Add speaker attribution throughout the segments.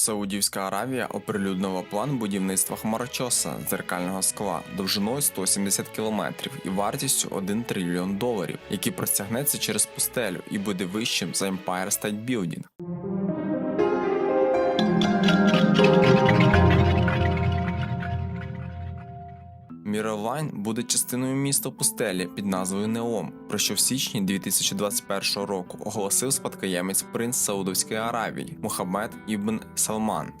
Speaker 1: Саудівська Аравія оприлюднила план будівництва хмарочоса дзеркального скла довжиною 170 км і вартістю 1 трильйон доларів, який простягнеться через пустелю і буде вищим за Empire State Building. Міролайн буде частиною міста пустелі під назвою Неом, про що в січні 2021 року оголосив спадкоємець принц Саудовської Аравії Мухаммед Ібн Салман.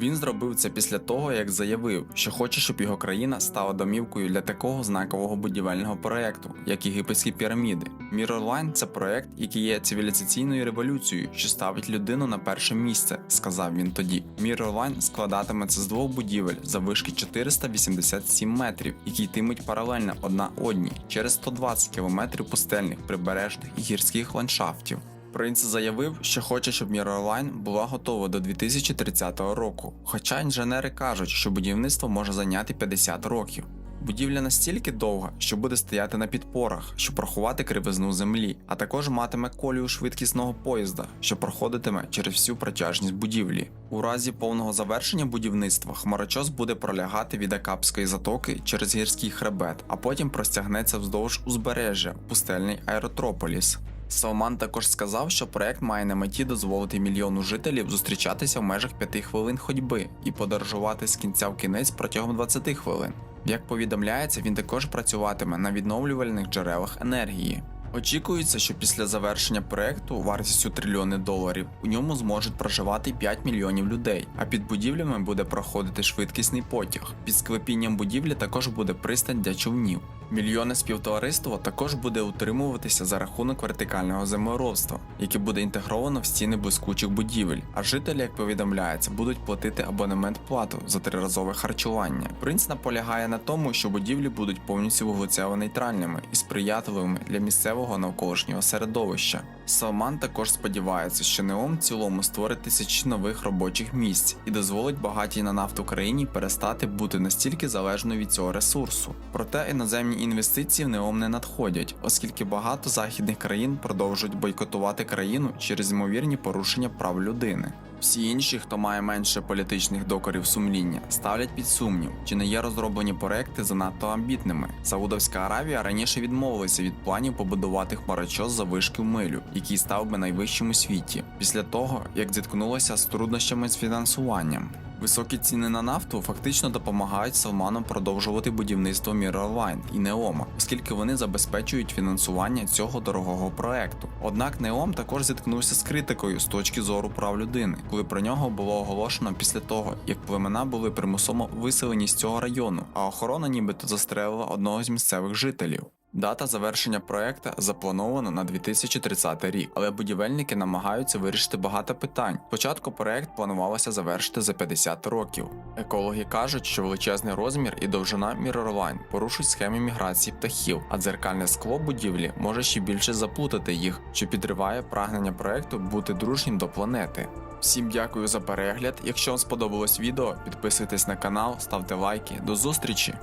Speaker 1: Він зробив це після того, як заявив, що хоче, щоб його країна стала домівкою для такого знакового будівельного проєкту, як єгипетські піраміди. Mirrorline – це проєкт, який є цивілізаційною революцією, що ставить людину на перше місце, сказав він тоді. Mirrorline складатиметься з двох будівель заввишки 487 метрів, які йтимуть паралельно одна одній через 120 кілометрів пустельних, прибережних і гірських ландшафтів. Принц заявив, що хоче, щоб Mirrorline була готова до 2030 року. Хоча інженери кажуть, що будівництво може зайняти 50 років. Будівля настільки довга, що буде стояти на підпорах, щоб рахувати кривизну землі, а також матиме колію швидкісного поїзда, що проходитиме через всю протяжність будівлі. У разі повного завершення будівництва хмарочос буде пролягати від Акапської затоки через гірський хребет, а потім простягнеться вздовж узбережжя пустельний аеротрополіс. Салман також сказав, що проект має на меті дозволити мільйону жителів зустрічатися в межах 5 хвилин ходьби і подорожувати з кінця в кінець протягом 20 хвилин. Як повідомляється, він також працюватиме на відновлювальних джерелах енергії. Очікується, що після завершення проекту вартістю трильйони доларів у ньому зможуть проживати 5 мільйонів людей, а під будівлями буде проходити швидкісний потяг. Під склепінням будівлі також буде пристань для човнів. Мільйони співтовариства також буде утримуватися за рахунок вертикального землеробства, яке буде інтегровано в стіни блискучих будівель. А жителі, як повідомляється, будуть платити абонемент плату за триразове харчування. Принц наполягає на тому, що будівлі будуть повністю вуглецево-нейтральними і сприятливими для місцевого навколишнього середовища. Салман також сподівається, що Неом в цілому створить тисячі нових робочих місць і дозволить багатій на нафту країні перестати бути настільки залежною від цього ресурсу. Проте іноземні інвестиції в Неом не надходять, оскільки багато західних країн продовжують бойкотувати країну через ймовірні порушення прав людини. Всі інші, хто має менше політичних докорів сумління, ставлять під сумнів, чи не є розроблені проекти занадто амбітними. Саудовська Аравія раніше відмовилася від планів побудувати хмарочос за вишки в милю, який став би найвищим у світі, після того як зіткнулася з труднощами з фінансуванням. Високі ціни на нафту фактично допомагають Салману продовжувати будівництво Mirrorline і Неома, оскільки вони забезпечують фінансування цього дорогого проекту. Однак Неом також зіткнувся з критикою з точки зору прав людини, коли про нього було оголошено після того, як племена були примусово виселені з цього району, а охорона нібито застрелила одного з місцевих жителів. Дата завершення проекта запланована на 2030 рік, але будівельники намагаються вирішити багато питань. Спочатку проект планувалося завершити за 50 років. Екологи кажуть, що величезний розмір і довжина Mirrorline порушують схеми міграції птахів, а дзеркальне скло будівлі може ще більше заплутати їх, що підриває прагнення проекту бути дружнім до планети. Всім дякую за перегляд. Якщо вам сподобалось відео, підписуйтесь на канал, ставте лайки. До зустрічі!